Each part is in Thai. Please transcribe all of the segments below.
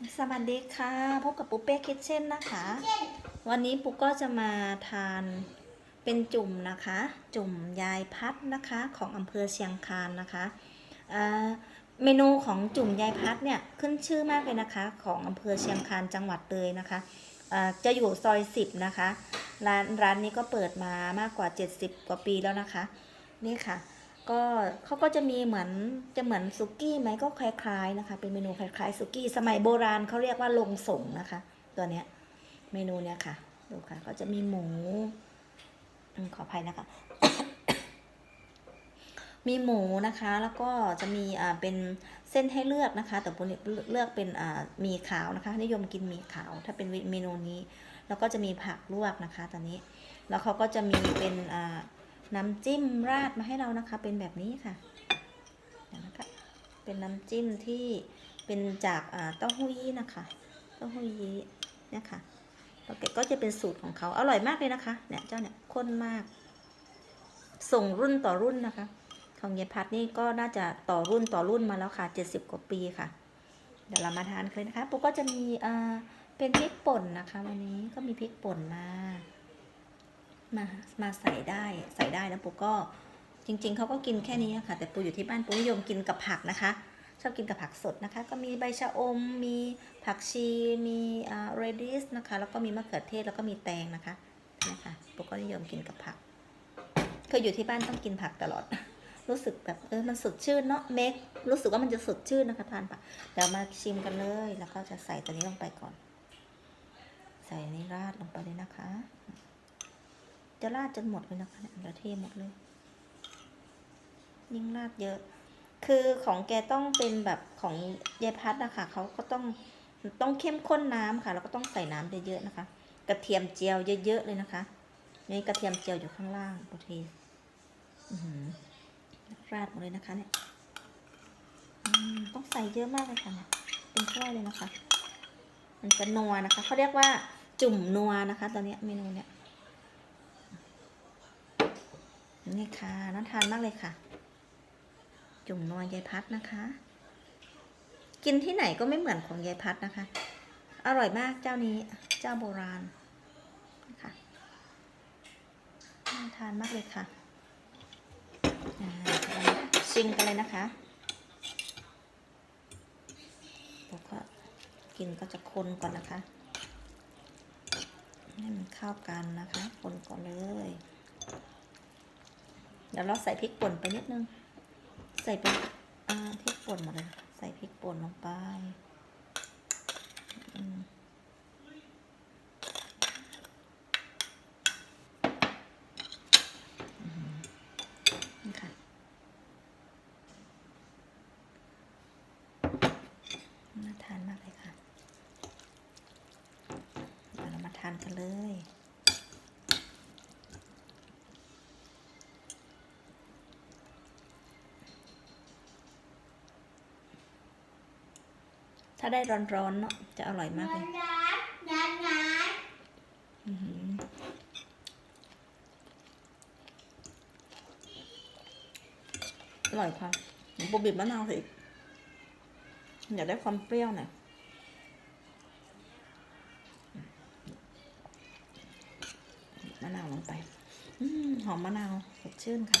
สวัสดีค่ะ พบกับปุ๊เป้คิทเช่นนะคะ วันนี้ปุ๊กก็จะมาทานเป็นจุ่มนะคะ จุ่มยายพัดนะคะของอำเภอเชียงคานนะคะอ่าเมนูของจุ่มยายพัดเนี่ยขึ้นชื่อมากเลยนะคะของอำเภอเชียงคานจังหวัดเลยนะคะอ่าจะอยู่ซอย10นะคะร้านร้านนี้ก็เปิดมามากกว่า 70 กว่าปีแล้วนะคะ นี่ค่ะ ก็เขาก็จะมีเหมือนจะเหมือนซุกี้ไหมก็คล้ายๆนะคะ เป็นเมนูคล้ายๆซุกี้สมัยโบราณเขาเรียกว่าลงสงนะคะ ตัวเนี้ยเมนูเนี้ยค่ะดูค่ะ ก็จะมีหมูขออภัยนะคะ มีหมูนะคะ แล้วก็จะมีอ่าเป็นเส้นให้เลือกนะคะ แต่ปุณเลือกเป็นอ่าหมีขาวนะคะ นิยมกินหมีขาว ถ้าเป็นเมนูนี้ แล้วก็จะมีผักลวกนะคะ ตอนนี้ แล้วเขาก็จะมีเป็นอ่า น้ำจิ้มราดมาให้เรานะคะ เป็นแบบนี้ค่ะเดี๋ยวนะคะเป็นน้ำจิ้มที่เป็นจากเต้าหู้ยี้นะคะเต้าหู้ยี้เนี่ยค่ะแล้วก็จะเป็นสูตรของเขาอร่อยมากเลยนะคะเนี่ยเจ้าเนี่ยข้นมาก ส่งรุ่นต่อรุ่นนะคะ ของยายพัดนี่ก็น่าจะต่อรุ่นต่อรุ่นมาแล้วค่ะ70กว่าปีค่ะ เดี๋ยวเรามาทานกันเลยนะคะปุ๊กก็จะมีอ่าเป็นพริกป่นนะคะ วันนี้ก็มีพริกป่นมา มามาใส่ได้ใส่ได้แล้วปูก็จริง ๆเขาก็กินแค่นี้ค่ะ แต่ปูอยู่ที่บ้านปูนิยมกินกับผักนะคะ ชอบกินกับผักสดนะคะ ก็มีใบชะอม มีผักชี มีอ่าเรดิสนะคะ แล้วก็มีมะเขือเทศแล้วก็มีแตงนะคะนะคะปูก็นิยมกินกับผักเคยอยู่ที่บ้านต้องกินผักตลอด รู้สึกแบบเออมันสดชื่นเนาะเมครู้สึกว่ามันจะสดชื่นนะคะทานผักเดี๋ยวมาชิมกันเลย แล้วก็จะใส่ตัวนี้ลงไปก่อน ใส่นนี้ราดลงไปเลยนะคะ จะราดจนหมดเลยนะคะเนี่ยเราเทหมดเลย ยิ่งราดเยอะ คือของแกต้องเป็นแบบของยายพัดนะคะเขาก็ต้องต้องเข้มข้นน้ำค่ะ แล้วก็ต้องใส่น้ำเยอะๆนะคะ กระเทียมเจียวเยอะๆเลยนะคะนี่กระเทียมเจียวอยู่ข้างล่างโอเคอราดหมดเลยนะคะเนี่ยต้องใส่เยอะมากเลยค่ะเนี่ยเป็นถ้วยเลยนะคะ มันจะนัวนะคะเขาเรียกว่าจุ่มนัวนะคะ ตอนนี้เมนูเนี้ย นี่ค่ะน่าทานมากเลยค่ะ จุ่มนัวยายพัดนะคะ กินที่ไหนก็ไม่เหมือนของยายพัดนะคะ อร่อยมากเจ้านี้เจ้าโบราณนะคะน่าทานมากเลยค่ะชิมกันเลยนะคะแล้วก็กินก็จะคนก่อนนะคะให้มันเข้ากันนะคะ คนก่อนเลย เดี๋ยวเราใส่พริกป่นไปนิดนึง ใส่เป็นอ่าพริกป่นหมดเลย ใส่พริกป่นลงไปอืมอืมนี่ค่ะน่าทานมากเลยค่ะเดี๋ยวเรามาทานกันเลย ถ้าได้ร้อนๆเนาะจะอร่อยมากเลยอื้อหืออร่อยค่ะปูบีบมะนาวสิอยากได้ความเปรี้ยวหน่อยมะนาวลงไป หอมมะนาวสดชื่นค่ะ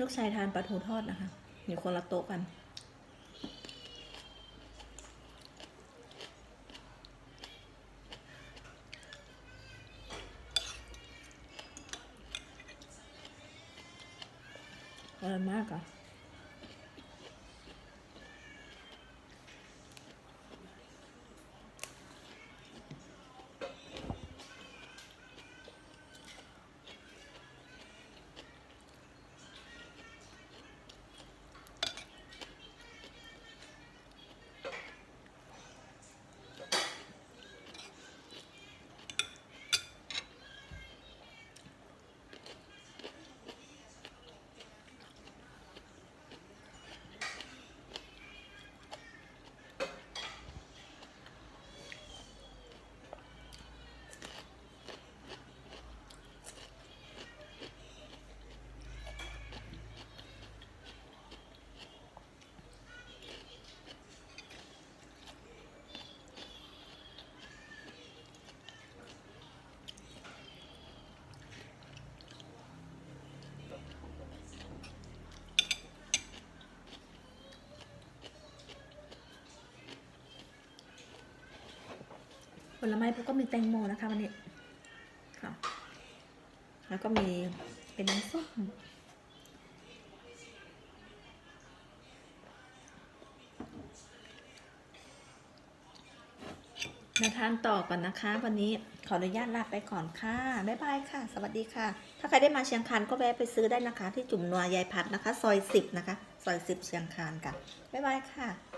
ลูกชายทานปลาทูทอดนะคะ อยู่คนละโต๊ะกัน อร่อยมากอะ ลไม้พวกก็มีแตงโมนะคะวันนี้ค่ะแล้วก็มีเป็นน้ำส้มมาทานต่อก่อนนะคะ วันนี้ขออนุญาตลาไปก่อนค่ะ บ๊ายบายค่ะ สวัสดีค่ะ ถ้าใครได้มาเชียงคานก็แวะไปซื้อได้นะคะ ที่จุ่มนัวยายพัดนะคะ ซอยสิบนะคะ ซอยสิบเชียงคานค่ะ บ๊ายบายค่ะ